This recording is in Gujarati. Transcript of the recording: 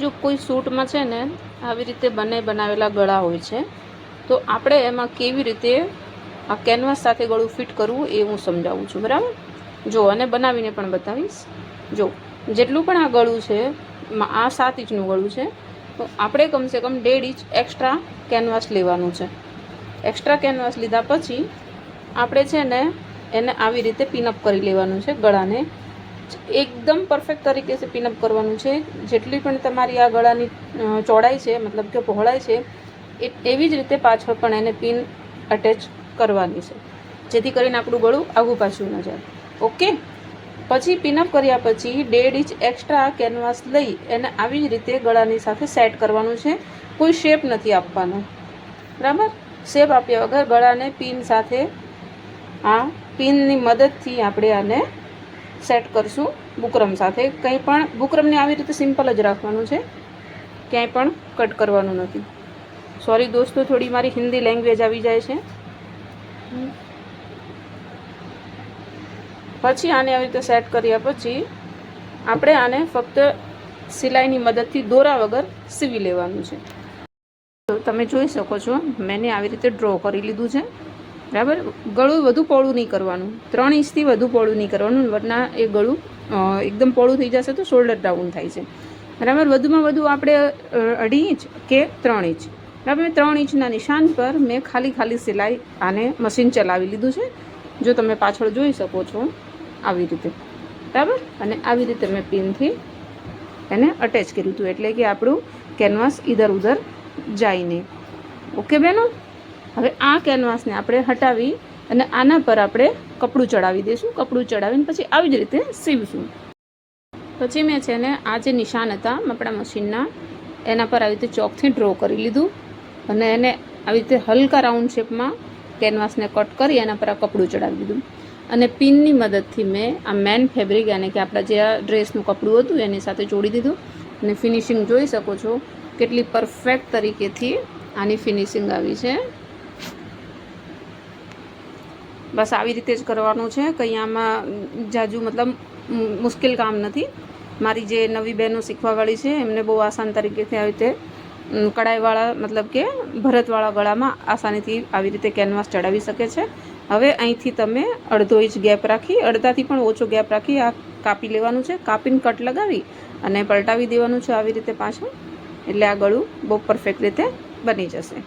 જો કોઈ સૂટમાં છે ને આવી રીતે બંને બનાવેલા ગળા હોય છે, તો આપણે એમાં કેવી રીતે આ કેનવાસ સાથે ગળું ફિટ કરવું એ હું સમજાવું છું, બરાબર? જો, અને બનાવીને પણ બતાવીશ. જો, જેટલું પણ આ ગળું છે આ સાત ઇંચનું ગળું છે, તો આપણે કમસે કમ દેઢ ઇંચ એક્સ્ટ્રા કેનવાસ લેવાનું છે. એક્સ્ટ્રા કેનવાસ લીધા પછી આપણે છે ને એને આવી રીતે પિનઅપ કરી લેવાનું છે ગળાને. એકદમ પરફેક્ટ તરીકે સે પિનઅપ કરવાનું છે. જેટલી પણ તમારી આ ગળાની ચોડાઈ છે, મતલબ કે પહોળાઈ છે, એ, એવી જ રીતે પાછળ પણ એને પિન અટેચ કરવાની છે. જેથી કરીને આપણું ગળું આગું પાછું ન જાય. ઓકે પછી પિનઅપ કર્યા પછી ડેડ ઇંચ એક્સ્ટ્રા કેનવાસ લઈ એને આવી જ રીતે ગળાની સાથે સેટ કરવાનું છે. કોઈ શેપ નથી આપવાનો. બરાબર? શેપ આપ્યા વગર ગળાને પિન સાથે, આ પિનની મદદથી આપણે આને સેટ કરશું બુકરમ સાથે. કંઈ પણ, બુકરમને આવી રીતે સિમ્પલ જ રાખવાનું છે. ક્યાંય પણ કટ કરવાનું નથી. સોરી દોસ્તો, થોડી મારી હિન્દી લેંગ્વેજ આવી જાય છે. પછી આને આવી રીતે સેટ કર્યા પછી આપણે આને ફક્ત સિલાઈની મદદથી દોરા વગર સીવી લેવાનું છે. તમે જોઈ શકો છો, મેં આવી રીતે ડ્રો કરી લીધું છે. બરાબર? ગળું વધુ પહોળું નહીં કરવાનું. ત્રણ ઇંચથી વધુ પહોળું નહીં કરવાનું, વરના એ ગળું એકદમ પહોળું થઈ જશે તો શોલ્ડર ડાઉન થાય છે. બરાબર? વધુમાં વધુ આપણે અઢી ઇંચ કે ત્રણ ઇંચ. બરાબર? મેં ત્રણ ઇંચના નિશાન પર મેં ખાલી ખાલી સિલાઈ આને મશીન ચલાવી લીધું છે. જો તમે પાછળ જોઈ શકો છો, આવી રીતે. બરાબર? અને આવી રીતે મેં પિનથી એને અટેચ કર્યું હતું. એટલે કે આપણું કેનવાસ ઇધર ઉધર જાય નહીં. ઓકે બહેનો હવે આ કેનવાસને આપણે હટાવી અને આના પર આપણે કપડું ચડાવી દઈશું. કપડું ચડાવીને પછી આવી જ રીતે સીવશું. પછી મેં છે ને આ જે નિશાન હતા આપણા મશીનના, એના પર આવી રીતે ચોકથી ડ્રો કરી લીધું અને એને આવી રીતે હલકા રાઉન્ડ શેપમાં કેનવાસને કટ કરી એના પર આ કપડું ચડાવી દીધું. અને પિનની મદદથી મેં આ મેન ફેબ્રિક, યાને કે આપણા જે ડ્રેસનું કપડું હતું, એની સાથે જોડી દીધું. અને ફિનિશિંગ જોઈ શકો છો કેટલી પરફેક્ટ તરીકેથી આની ફિનિશિંગ આવી છે. બસ આવી રીતે જ કરવાનું છે. કંઈ આમાં જાજુ મતલબ મુશ્કેલ કામ નથી. મારી જે નવી બહેનો શીખવાવાળી છે, એમને બહુ આસાન તરીકેથી આવી રીતે કડાઈવાળા મતલબ કે ભરતવાળા ગળામાં આસાનીથી આવી રીતે કેનવાસ ચડાવી શકે છે. હવે અહીંથી તમે અડધો ઇંચ ગેપ રાખી, અડધાથી પણ ઓછો ગેપ રાખી આ કાપી લેવાનું છે. કાપીને કટ લગાવી અને પલટાવી દેવાનું છે આવી રીતે પાછું. એટલે આ ગળું બહુ પરફેક્ટ રીતે બની જશે.